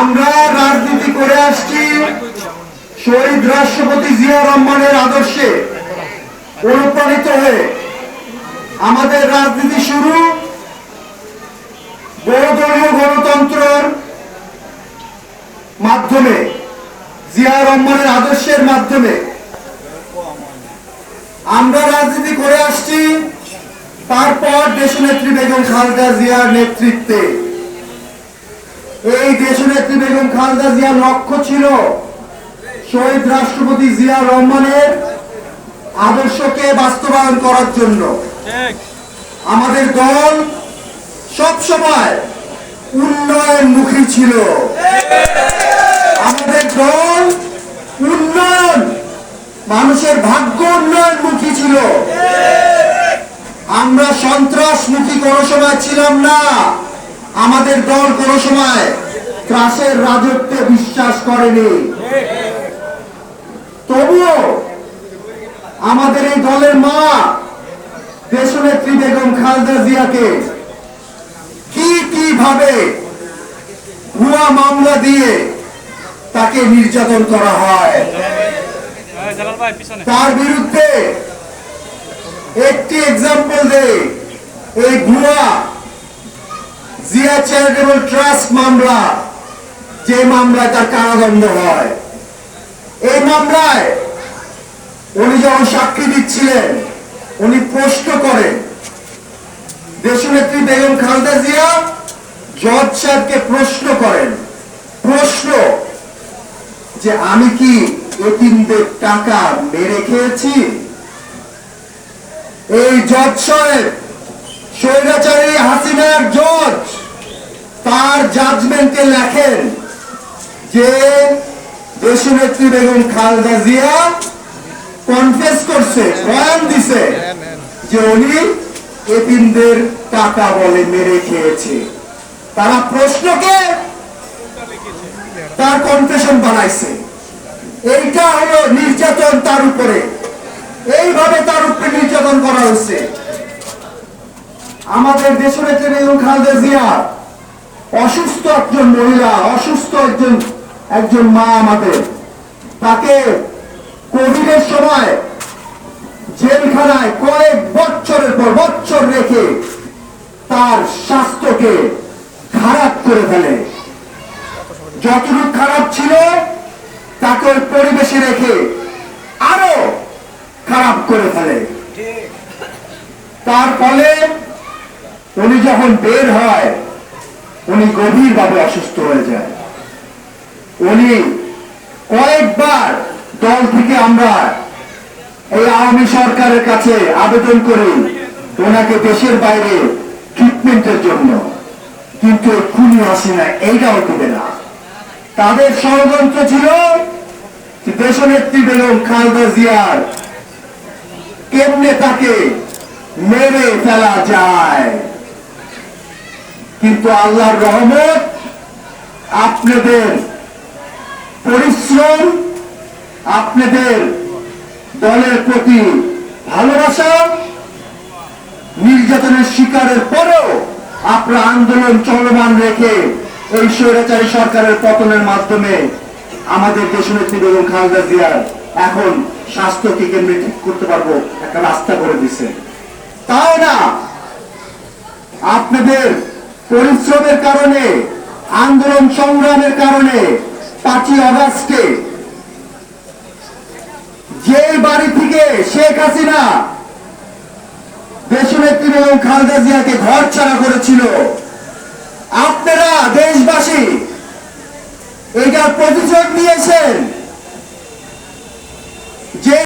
আমরা রাজনীতি করে আসছি শহীদ রাষ্ট্রপতি জিয়া রহমানের আদর্শে অনুপ্রাণিত হয়ে। আমাদের রাজনীতি শুরু বহুদলীয় গণতন্ত্রের মাধ্যমে, জিয়া রহমানের আদর্শের মাধ্যমে। আমরা রাজনীতি করে আসছি তারপর দেশনেত্রী বেগম খালেদা জিয়ার নেতৃত্বে। এই দেশনেত্রী বেগম খালেদা জিয়ার লক্ষ্য ছিল শহীদ রাষ্ট্রপতি জিয়া রহমানের আদর্শকে বাস্তবায়ন করার জন্য। আমাদের দল সব সময় উন্নয়নমুখী ছিল। আমাদের দল উন্নয়ন, মানুষের ভাগ্য উন্নয়নমুখী ছিল। আমরা সন্ত্রাসমুখী কোনো সময় ছিলাম না। আমাদের দল কোনো সময় ত্রাসের রাজত্বে বিশ্বাস করেনি। তবুও আমাদের এই দলের মা দেশনেত্রী বেগম খালেদা জিয়াকে কি কি ভাবে ভুয়া মামলা দিয়ে তাকে নির্যাতন করা হয় তার বিরুদ্ধে একটি এক্সাম্পল দেই। এই ভুয়া জিয়া চ্যারিটেবল ট্রাস্ট মামলা, যে মামলায় তার কারাদণ্ড হয়। এই মামলায় উনি যখন সাক্ষী দিচ্ছিলেন, উনি প্রশ্ন করেন, দেশনেত্রী বেগম খালেদা জিয়া জজ সাহেবকে প্রশ্ন করেন। প্রশ্ন যে আমি কি এতিমদের টাকা মেরে খেয়েছি? জজ সাহেব, স্বৈরাচারী হাসিনার জজ, তার জাজমেন্টে লেখেন যে দেশনেত্রী বেগম খালেদা জিয়া কনফেস করছে, বয়ান দিছে যে উনি এতিমদের টাকা বলে মেরে খেয়েছে। তারা প্রশ্নকে তার কনফেশন বানাইছে। এইটা হলো নির্যাতন তার উপরে। এইভাবে তার নির্যাতন করা হয়েছে। আমাদের দেশনেত্রী বেগম খালেদা জিয়া? অসুস্থ একজন মহিলা, অসুস্থ একজন একজন মা আমাদের। তাকে কোভিডের সময় জেলখানায় কয়েক বছরের পর বছর রেখে তার স্বাস্থ্যকে খারাপ করে ফেলে। যতটুকু খারাপ ছিল, তাকে পরিবেশে রেখে আরও খারাপ করে ফেলে তার ফলে উনি যখন বের হয়, উনি গভীরভাবে অসুস্থ হয়ে যায়। উনি কয়েকবার দল থেকে আমরা এই আওয়ামী সরকারের কাছে আবেদন করি, ওনাকে দেশের বাইরে ট্রিটমেন্টের জন্য। কিন্তু খুনি আসে না এইটাও দেবে না। তাদের ষড়যন্ত্র ছিল দেশনেত্রী বেগম খালেদা জিয়ার কেমনে তাকে মেরে ফেলা যায়। কিন্তু আল্লাহর রহমত আপনাদের পরিশ্রম, আপনাদের দলের প্রতি ভালোবাসা, নির্যাতনের শিকারের পরেও আপনার আন্দোলন চলমান রেখে এই স্বৈরাচারী সরকারের পতনের মাধ্যমে আমাদের দেশনেত্রী বেগম খালেদা জিয়ার এখন স্বাস্থ্যকে কেন্দ্রে ঠিক করতে পারব, একটা রাস্তা করে দিছে তাও না। আপনাদের পরিশ্রমের কারণে, আন্দোলন সংগ্রামের কারণে পাঁচই অগাস্টে যে বাড়ি থেকে শেখ হাসিনা দেশনেত্রী এবং খালেদা জিয়াকে ঘর ছাড়া করেছিল, আপনারা দেশবাসী এটার প্রতিশোধ নিয়েছেন।